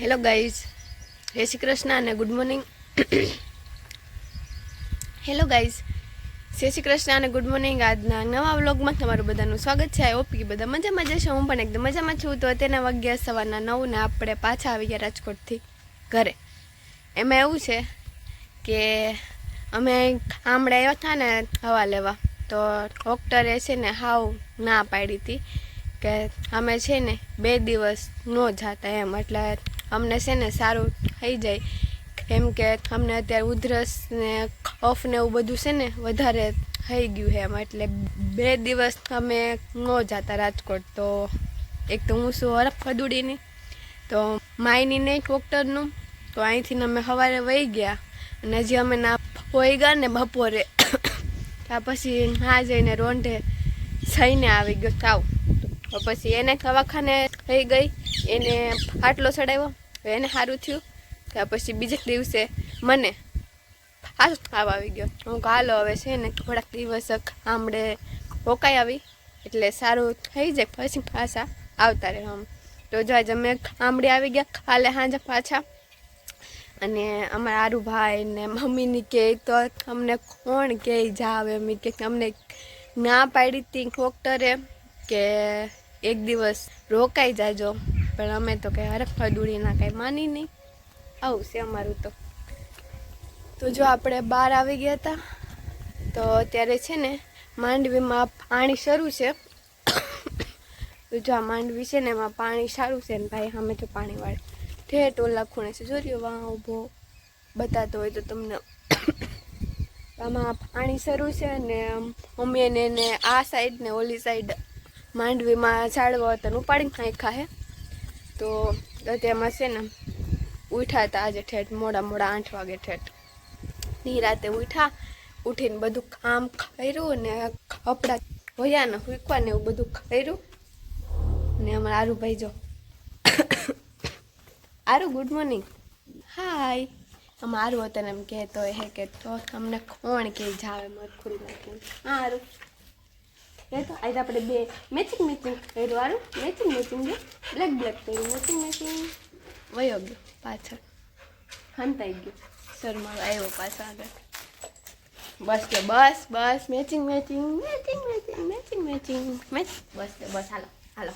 Hello guys જય શ્રી કૃષ્ણ અને good morning hello guys જય શ્રી કૃષ્ણ અને ગુડ મોર્નિંગ આજના નવા વ્લોગમાં તમારું બધાનું સ્વાગત છે. આઈ કે બધા મજામાં જશે હું પણ એકદમ મજામાં છું. તો તેના વાગ્યા સવારના નવ ને આપણે પાછા આવી ગયા રાજકોટથી ઘરે. એમાં એવું છે કે અમે આમળે આવ્યા હતા ને હવા લેવા. તો ડૉક્ટરે છે ને હાવ ના પાડી હતી કે અમે છે ને બે દિવસ ન જાતા એમ. એટલે અમને છે ને સારું થઈ જાય. કેમ કે અમને અત્યારે ઉધરસ ને ઓફ ને એવું બધું છે ને વધારે થઈ ગયું છે એમ. એટલે બે દિવસ અમે ન જતા રાજકોટ. તો એક તો હું શું હરફ ફદુડીની તો માયની નહીં ડૉક્ટરનું તો અહીંથી અમે સવારે વહી ગયા. અને હજી અમે ના હોઈ ગયા ને બપોરે. ત્યાં પછી ના જઈને રોંઢે થઈને આવી ગયો. તાવ પછી એને દવાખાને થઈ ગઈ. એને આટલો ચડાવ્યો. તો એને સારું થયું. ત્યાં પછી બીજા દિવસે મને ફાસ્ટ તાવ આવી ગયો. હું કાલો આવે છે ને થોડાક દિવસ આમળે રોકાઈ આવી. એટલે સારું થઈ જાય પછી પાછા આવતા રહે આમ. તો જો આજે અમે આમળે આવી ગયા, કાલે સાંજે પાછા. અને અમારા આરુભાઈ ને મમ્મીની કહે તો અમને કોણ કે જાવ એમ, કે અમને ના પાડી હતી ડૉક્ટરે કે એક દિવસ રોકાઈ જાજો. પણ અમે તો કંઈ હરફા દૂડીના કંઈ માની નહીં. આવું છે અમારું તો. તો જો આપણે બહાર આવી ગયા હતા, તો અત્યારે છે ને માંડવીમાં પાણી શરૂ છે. તો જો આ માંડવી છે ને એમાં પાણી સારું છે ને ભાઈ, અમે તો પાણી વાળે ઠેઠ ઓલા ખૂણે છે. જોર્યો વાં ઊભો બતાતો હોય તો તમને. આમાં પાણી શરૂ છે ને મમ્મી એને આ સાઈડ ને ઓલી સાઈડ માંડવીમાં ઝાડવા હતા ઉપાડીને નાખ્યા હે તો તેમાં છે ને ઉઠ્યા હતા આજે ઠેઠ, મોડા મોડા આઠ વાગે ઠેઠ. નિરાતે ઉઠ્યા, ઉઠીને બધું કામ કર્યું ને કપડાં ધોયા ને હુકવા ને એવું બધું કર્યું. ને અમારા આરુભાઈ જો, આરુ ગુડ મોર્નિંગ હાય અમારું હતો ને એમ કહેતો હે કે તો તમને કોણ કે જાવે મત નાખીને હા, આરુ. એ તો આજે આપણે બે મેચિંગ મેચિંગ આરું મેચિંગ મેચિંગ બ્લેક બ્લેક કર્યું મેચિંગ મેચિંગ વયો ગયો પાછળ. હંતાઈ ગયો. શરમાળો આવ્યો પાછો આગળ. બસ કે બસ બસ. Matching matching matching matching matching matching match બસ કે બસ. હાલો હાલો.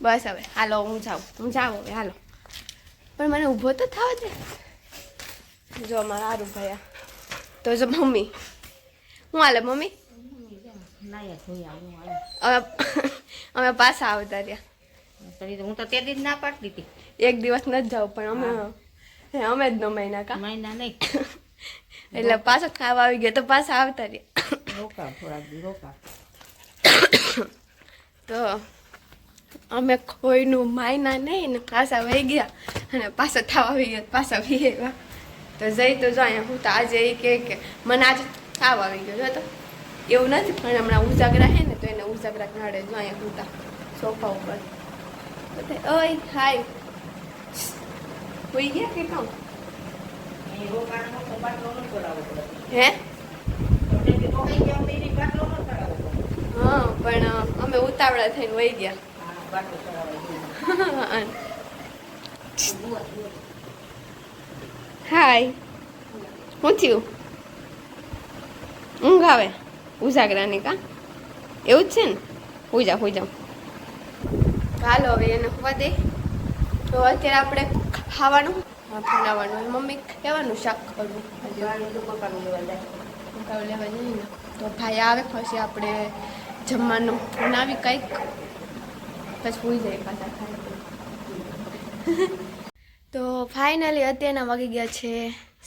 બસ હવે હાલો હું જાઉં. હું જાઉં હવે હાલો. પણ મને ઊભો તો થવા દે. જો અમારા સારું ભયા. તો જો મમ્મી. હું હાલે મમ્મી? હવે. અમે પાછા આવતા રહ્યા. હું તો તે દી જ ના પાડતી હતી. એક દિવસ નથી જાવ પણ અમે અમે જ ન મહિના કા? મહિના નહીં. એટલે પાછો ખાવા આવી ગયો તો પાછા આવતા રહ્યા. રોકા થોડાક રોકા તો અમે કોઈનું માયના નહીં ને પાછા વહી ગયા અને પાછા થવા આવી ગયા પાછા વી ગયા તો જઈ તો જો અહીંયા હું તો આજે એ કે મને આજે થાવ આવી ગયો જો તો. એવું નથી, પણ હમણાં ઉજાગરા હે ને, તો એને ઉજાગરા નડે જો અહીંયા ઉતા, સોફા ઉપર. બધા ઓય હાય. હોઈ ગયા કે કામ? હે? હા, પણ અમે ઉતાવળા થઈને વહી ગયા. હાય. શું થયું? ઊંઘ આવે? ઉજાગરાની કા? એવું જ છે ને? હોઈ જાઉં હોઈ જાઉં હાલો, હવે એને હોવા દે. તો અત્યારે આપણે ખાવાનું બનાવવાનું. મમ્મી કહેવાનું શાક કરવું. તો ભાઈ આવે, પછી આપણે જમવાનું. બનાવી કંઈક પછી હોઈ જાય પાછા તો ફાઇનલી અત્યારના વાગી ગયા છે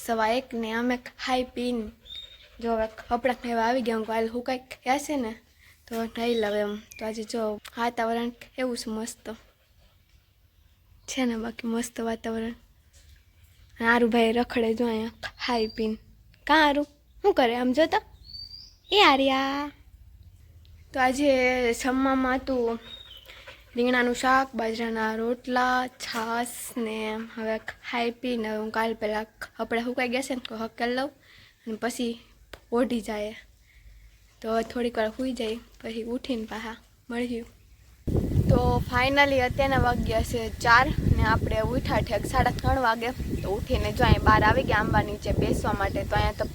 સવા એક ને અમે ખાઈ પીને જો હવે કપડાં કહેવા આવી ગયા, હું કાલે હું કાંઈક છે ને, તો નહીં લવે એમ. તો આજે જો વાતાવરણ એવું છે મસ્ત. છે ને બાકી મસ્ત વાતાવરણ. હારું ભાઈ રખડે જો અહીંયા ખાઈ પીને. કાં હારું શું કરે? આમ જોતા? એ આર્યા. તો આજે જમવામાં હતું રીંગણાનું શાક, બાજરાના રોટલા, છાશ ને હવે ખાઈ પીને, હું કાલ પહેલાં આપણે સુકાઈ ગયા છે ને હકેલ લઉં. અને પછી ઓઢી જાય. તો થોડીક વાર સૂઈ જાય, પછી ઉઠીને પાછા મળ્યું તો ફાઇનલી અત્યારના વાગ્યા છે ચાર ને આપણે ઉઠા ઠેક સાડા ત્રણ વાગે. તો ઉઠીને જો અહીંયા બહાર આવી ગયા આંબા નીચે બેસવા માટે, તો અહીંયા તો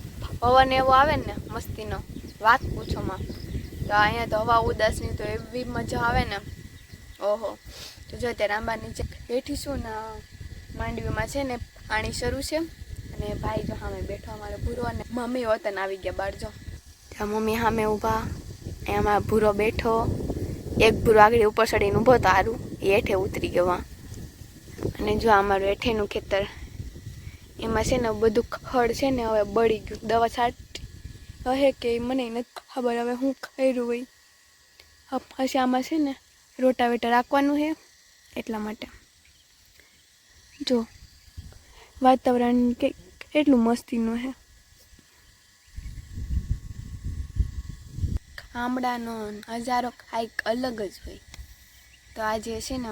પવન એવો આવે ને મસ્તીનો, વાત પૂછોમાં તો અહીંયા તો હવા ઉદાસની તો એવી મજા આવે ને. ઓહો. તો જો અત્યારે આંબા નીચે બેઠીશું ને માંડવીમાં છે ને પાણી શરૂ છે. અને ભાઈ જો સામે બેઠો, અમારો ભૂરો અને મમ્મી વતન આવી ગયા બહાર જો. ત્યાં મમ્મી સામે ઊભા એમાં ભૂરો બેઠો. એક ભૂરો આગળ ઉપર ચડીને ઊભો, તો સારું એ હેઠે ઉતરી ગયો અને જો અમારું હેઠેનું ખેતર, એમાં છે ને બધું ખડ છે ને, હવે બળી ગયું. દવા છાંટી હે કે મને નથી ખબર હવે હું કર્યું હોય. પછી આમાં છે ને રોટાવેટર રાખવાનું છે, એટલા માટે. જો, વાતાવરણ કે કેટલું મસ્તીનું છે ખામડાનો હજારો કાંઈક અલગ જ હોય. તો આજે છે ને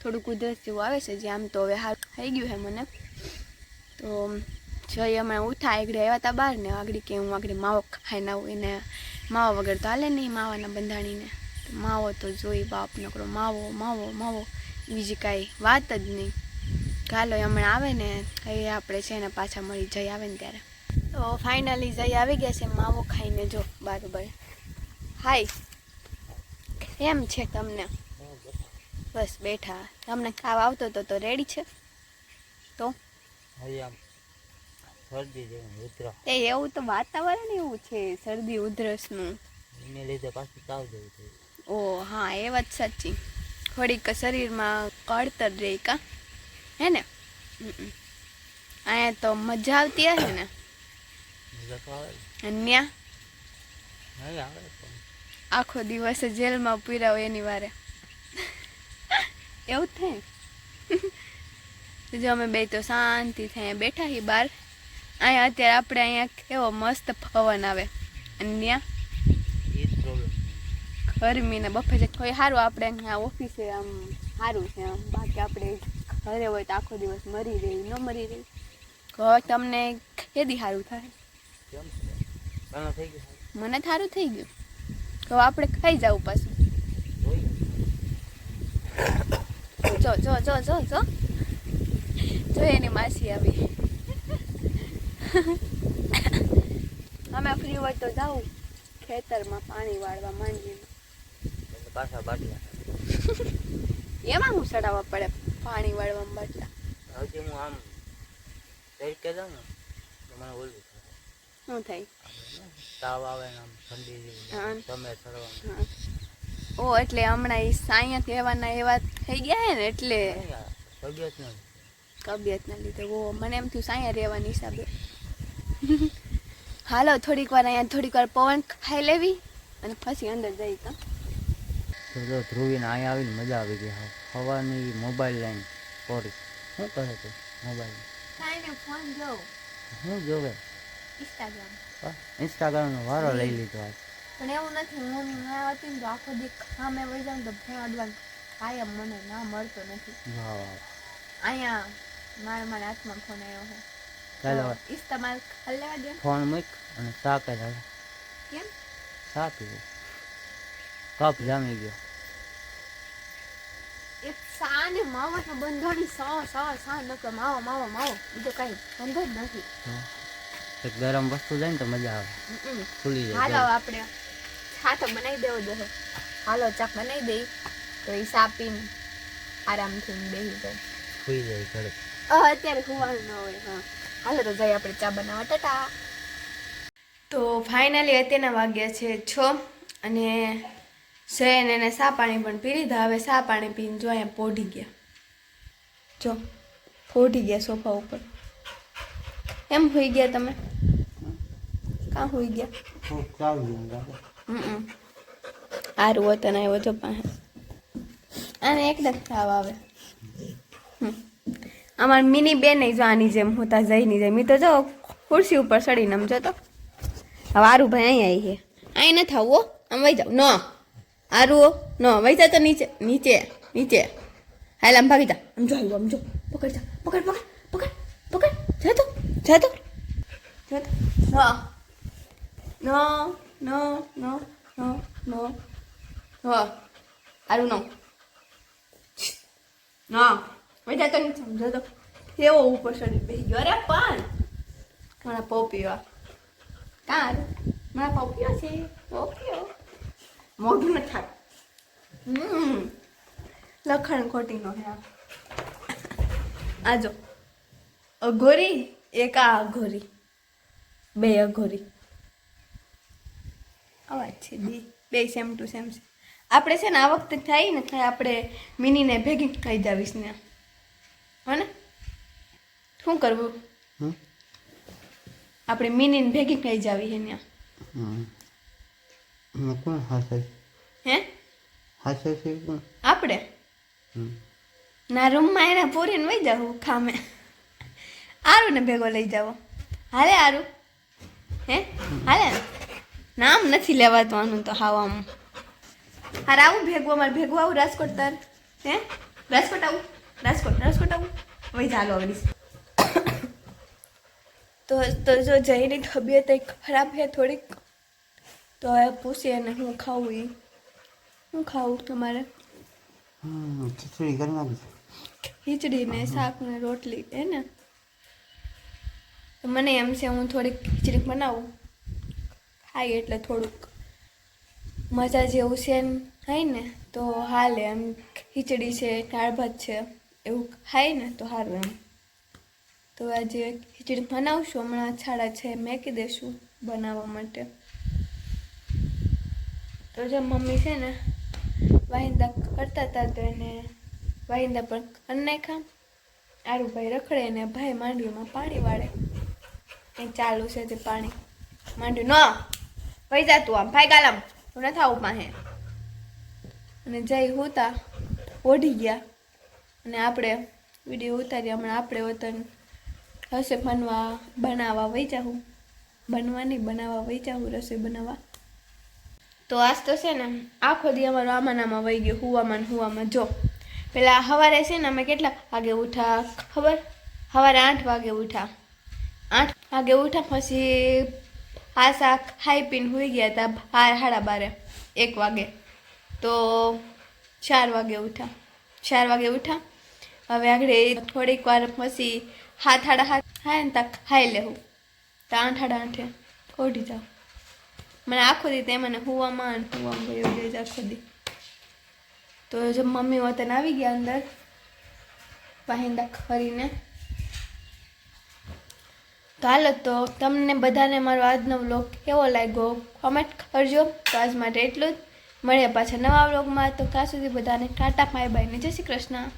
થોડું કુદરત જેવું આવે છે, જે આમ તો હવે હાર થઈ ગયું છે મને. તો જઈ અમે ઉઠા, આગળ આવ્યા હતા બહાર ને, આગળ કે હું આગળ માવો ખાઈને આવું, એને માવા વગર તો હાલે નહીં માવાના બંધાણીને. માવો તો જોઈ બાપ નકરો, માવો માવો માવો બીજી કાંઈ વાત જ નહીં. ગાલો હમણાં આવે ને એ આપણે છે ને પાછા મળી જઈ આવે ને ત્યારે. તો ફાઇનલી જઈ આવી ગયા છે માવો ખાઈને જો બરાબર. હાય કેમ છે તમને? બસ બેઠા. તમને ખાવા આવતો તો તો રેડી છે? તો? એ એવું તો વાતાવરણ એવું છે શરદી ઉધરસનું. એને લીધે પાછું તાવ જેવું ઓ હા એ વાત સાચી. થોડીક શરીરમાં કળતર રહી કા? હે ને? હમ. અહીંયા તો મજા આવતી હશે ને? મજા તો આવે ને. અન્યા નહીં આવે પણ. આખો દિવસ જેલમાં પૂર્યા હોય એની વારે. એવું જ થાય તો જો અમે બે તો શાંતિ થાય બેઠા છીએ બહાર. અહીંયા અત્યારે આપણે અહીંયા કેવો મસ્ત પવન આવે. અને ત્યાં એ જ પ્રોબ્લેમ ગરમી ને બફે છે કોઈ સારું આપણે અહીંયા ઓફિસે આમ સારું છે આમ. બાકી આપણે ઘરે હોય તો આખો દિવસ મરી રહી ન મરી રહી. હવે તમને કેદી સારું થાય? કેમ છે? ઘણા થઈ ગયું મને સારું થઈ ગયું? તો આપણે ખાઈ જવું પાછું. જો જો જો જો જો. જો એની માસી આવી. અમે ફ્રી હોય તો જાઉં. ખેતરમાં પાણી વાળવા માંડીને. પાછા બાટલા. એમાં હું ચડાવવા પડે? પાણી વાળવા બાટલા હજી હું આમ તરીકે દઉં ને મને ઓલું શું થાય? તાવ આવે ને આમ ઠંડી. જેવું તમે ચડવાનું. ઓ એટલે હમણાં એ સાયા કહેવાના એવા થઈ ગયા હે ને એટલે તબિયત ના તબિયતના લીધે. ઓ મને એમ થયું સાયા રહેવાની હિસાબે. હાલો થોડીક વાર અહીંયા થોડીક વાર પવન ખાઈ લેવી અને પછી અંદર જઈ તો ધ્રુવીને અહીંયા આવીને મજા આવી ગઈ હા. સવારની મોબાઈલ લાઈન સોરી શું કરે છે મોબાઈલ ખાઈને ફોન જો હું જોવે? ઇન્સ્ટાગ્રામ ઇન્સ્ટાગ્રામનો વારો લઈ લીધો આજ. પણ એવું નથી હું ના હતી તો આખો દી સામે વહી જાઉં તો ફોન અડવાનું કાયમ મને ના મળતો નથી. અહીંયા મારા મારા હાથમાં ફોન આવ્યો છે. ચાલો. ઇસ્તમાલ ઇસ્તેમાલ દે. ફોન મૂક અને સાકે કરી કેમ? પીવો કપ જામી ગયો. એક સા ને માવો તો બંધોની સા સા સા નકર માવો માવો માવો. બીજો કઈ બંધો જ નથી. એક ગરમ વસ્તુ જાય ને તો મજા આવે. હમ. જાય હાલો આપણે. છા તો બનાવી દેવો દે હાલો ચા બનાવી દઈ. તો એ સા પીને આરામથી બેસી જાય. ખુઈ જાય ઘરે અત્યારે ખુવાનું ન હોય હા. હાલો તો જઈએ આપણે ચા બનાવવા. ટાટા. તો ફાઇનલી અત્યારના વાગ્યા છે છ અને શયન એને સા પાણી પણ પી લીધા. હવે સા પાણી પીને જો અહીંયા પોઢી ગયા. જો પોઢી ગયા સોફા ઉપર. એમ હોઈ ગયા તમે? કાં હોઈ ગયા? હમ સારું વતન આવ્યો છો પાસે આને એકદમ તાવ આવે. અમાર મિની બેન જો આની જેમ હોતા જઈની જેમ. મી તો જો ખુરશી ઉપર ચડીને આમ જતો હવે આરું ભાઈ અહીં આવી છે. અહીં ન થવું હો. આમ વહી જાવ. ન. આરું હો ન વૈસા તો નીચે નીચે નીચે. હાલ આમ ભાગી જા. આમ જો આમ જો પકડ જા પકડ પકડ પકડ પકડ. જા તો જા તો. જા તો. ન ન ન ન ન ન. ન હારું ના. તો નીચે. સમજો તો. ઉપર ચડી બેસી ગયો. અરે પણ. મારા પોપીઓ કાં? મારા પોપીઓ છે. મોઢું ન થાય. લખણ ખોટી નો હે આ. આજો અઘોરી એક આ અઘોરી. બે અઘોરી. અવાજ છે દી. બે સેમ ટુ સેમ છે. આપણે છે ને આ વખતે થાય ને થાય આપણે મિનીને ભેગી ખાઈ જાવીશ ને. હો ને શું કરવું? આપણે મિનીને ભેગી ખાઈ જાવી હે ત્યાં કોણ હાસે હે? હાસે છે કોણ? આપણે ના રૂમમાં એને પૂરીને વહી જાવ ખામે. આરું ને ભેગો લઈ જાવ હાલે આરું? હે? હાલે? નામ નથી લેવાતું આનું તો હાવ આમ હારે આવું ભેગું અમારે ભેગું આવું રાજકોટ તાર. હે? રાજકોટ આવું રાજકોટ રાજકોટ આવું. વહી ચાલો આવડીશ. તો તો જો જઈની તબિયત ખરાબ છે થોડીક? તો હવે પૂછીએ ને હું ખાવું એ હું ખાવું તમારે? ખીચડી કરી નાખી ખીચડી ને શાક ને રોટલી હે ને? તો મને એમ છે હું થોડીક ખીચડી બનાવું. ખાઈ એટલે થોડુંક મજા જેવું છે ને ખાય ને? તો હાલે એમ ખીચડી છે દાળ ભાત છે એવું ખાય ને તો સારું એમ. તો આજે ખીચડી બનાવશું હમણાં છાડા છે મેકી દેશું બનાવવા માટે. તો જે મમ્મી છે ને વાહિંદા કરતા હતા તો એને વાહિંદા પણ કરી નાખ્યા. આરુભાઈ રખડે ને ભાઈ માંડવીમાં પાણી વાળે. એ ચાલુ છે તે પાણી. માંડવી ન ભાઈ જા તું આમ. ભાઈ ગાલામ. તું નથી આવું પાસે અને જઈ હોતા ઓઢી ગયા. અને આપણે વીડિયો ઉતારી હમણાં આપણે વતન હશે બનવા બનાવવા જાઉં બનવાની બનાવવા જાઉં રસોઈ બનાવવા. તો આજ તો છે ને આખો દી અમારો આમાં આમાં વહી ગયો, હુવામાં હુવામાં. જો, પેલા સવારે છે ને અમે કેટલા વાગે ઉઠા ખબર? સવારે આઠ વાગે ઉઠા આઠ વાગે ઉઠા પછી આ શાક ખાઈ પીને હોઈ ગયા હતા બાર, સાડા બારે, એક વાગે. તો ચાર વાગે ઉઠા ચાર વાગે ઉઠા હવે આગળ થોડીક વાર પછી હાથ હાડા હાથ હાય ને તા ખાઈ લેવું તો આઠ હાડા આઠે ઓઢી જાઉં. મને આખો દી તે મને હુવામાં અને હુવામાં ગયો જાય આખો દી. તો જો મમ્મી વતન આવી ગયા અંદર, વાહિંદા ખરીને તો તો તમને બધાને મારો આજનો વ્લોગ કેવો લાગ્યો? કોમેન્ટ કરજો. તો આજ માટે એટલું જ. મળ્યા પાછા નવા વ્લોગમાં તો ત્યાં સુધી બધાને ટાટા બાય બાય ને જય શ્રી કૃષ્ણ.